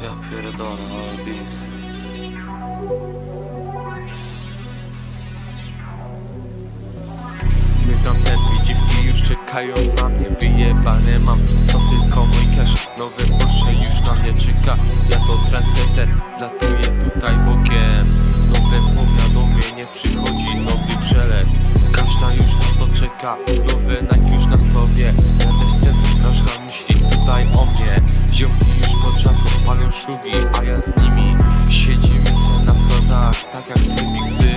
Ja pierdolę, ale beat. Zmykam te dziwki już czekają na mnie Wyjebane. Mam, są tylko mój cash Nowe Porsche już na mnie czeka. Ja to trendsetter, latuję tutaj bokiem. Nowe powiadomienie przychodzi, nowy przelew Każda już na to czeka, nowe Nike już na sobie. Jadę w centrum, każda myśli tutaj o mnie. Ziomki już pod palą szlugi, a ja z nimi Siedzimy se na schodach, tak jak semiksy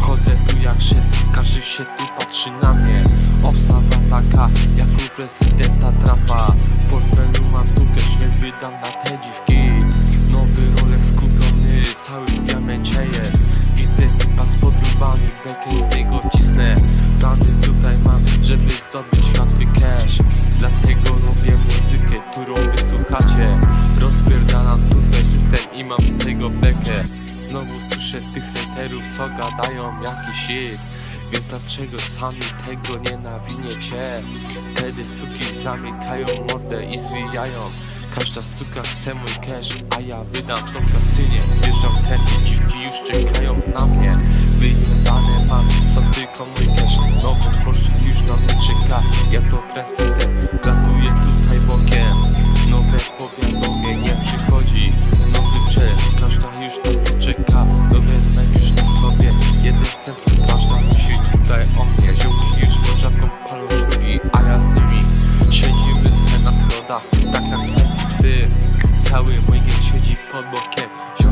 Chodzę tu jak szef, każdy się tu patrzy na mnie. Obsawa taka, jak u prezydenta Trumpa bekę Znowu słyszę tych haterów, co gadają jakiś hit. Więc dlaczego sami tego nienawidzicie? Wtedy suki zamykają mordę i zwijają. Każda stuka chce mój cash, a ja wydam w kasynie Wjeżdżam tędy, dziwki już tak jak psy Cały mój siedzi pod bokiem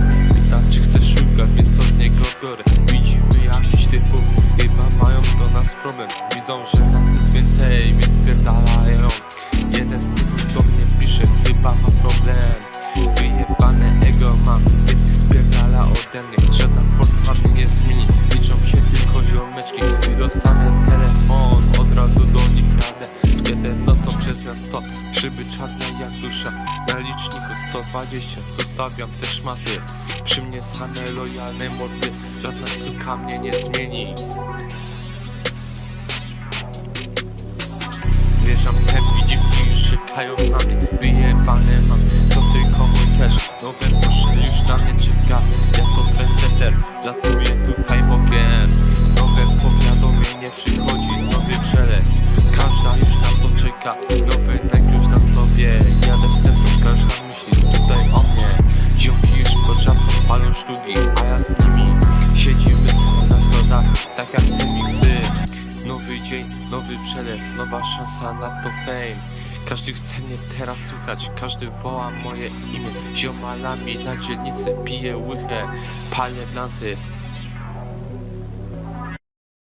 Na liczniku 120, zostawiam te szmaty Przy mnie same lojalne mordy, żadna suka mnie nie zmieni. W tempi, dziwki już czekają na mnie Wyjebane mam, są tylko mój cash Nowe proszę już na mnie czeka. Jako trendsetter, latuję tak jak semiksy Nowy dzień, nowy przelew, nowa szansa na to fame. Każdy chce mnie teraz słuchać, każdy woła moje imię. Ziomalami na dzielnicy piję łychę, palę blanty